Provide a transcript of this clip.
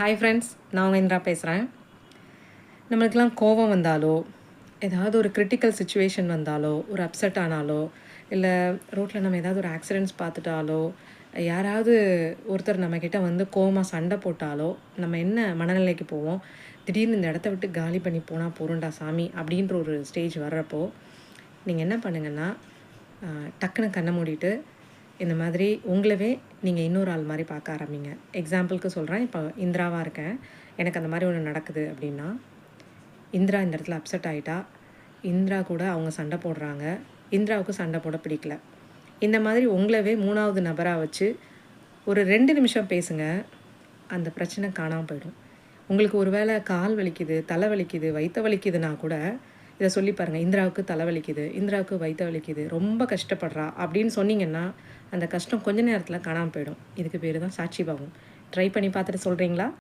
Hi friends நான் உங்கள் இந்திரா பேசுகிறேன் நம்மளுக்கெல்லாம் கோபம் வந்தாலோ ஏதாவது ஒரு கிரிட்டிக்கல் சுச்சுவேஷன் வந்தாலோ ஒரு அப்செட் ஆனாலோ இல்லை ரோட்டில் நம்ம ஏதாவது ஒரு ஆக்சிடென்ட்ஸ் பார்த்துட்டாலோ யாராவது ஒருத்தர் நம்மக்கிட்ட வந்து கோவமாக சண்டை போட்டாலோ நம்ம என்ன மனநிலைக்கு போவோம்? திடீர்னு இந்த இடத்த விட்டு காலி பண்ணி போனால் போருண்டா சாமி அப்படின்ற ஒரு ஸ்டேஜ் வர்றப்போ நீங்கள் என்ன பண்ணுங்கன்னா டக்குன்னு கண்ணை மூடிட்டு இந்த மாதிரி உங்களவே நீங்கள் இன்னொரு ஆள் மாதிரி பார்க்க ஆரம்பிங்க. எக்ஸாம்பிளுக்கு சொல்கிறேன் இப்போ இந்திராவாக இருக்கேன். எனக்கு அந்த மாதிரி ஒன்று நடக்குது அப்படின்னா இந்திரா இந்த இடத்துல அப்செட் ஆகிட்டா இந்திரா கூட அவங்க சண்டை போடுறாங்க. இந்திராவுக்கு சண்டை போட பிடிக்கல. இந்த மாதிரி உங்களவே மூணாவது நபராக வச்சு ஒரு ரெண்டு நிமிஷம் பேசுங்க. அந்த பிரச்சனை காணாமல் போயிடும். உங்களுக்கு ஒருவேளை கால் வலிக்குது தலை வலிக்குது வயிற்று வலிக்குதுன்னா கூட இதை சொல்லி பாருங்கள் இந்திராவுக்கு தலை வலிக்குது இந்திராவுக்கு வயிற்று வலிக்குது ரொம்ப கஷ்டப்படுறா அப்படின்னு சொன்னீங்கன்னா அந்த கஷ்டம் கொஞ்ச நேரத்தில் காணாமல் போயிடும். இதுக்கு பேர் தான் சாட்சி பாவம். ட்ரை பண்ணி பார்த்துட்டு சொல்கிறீங்களா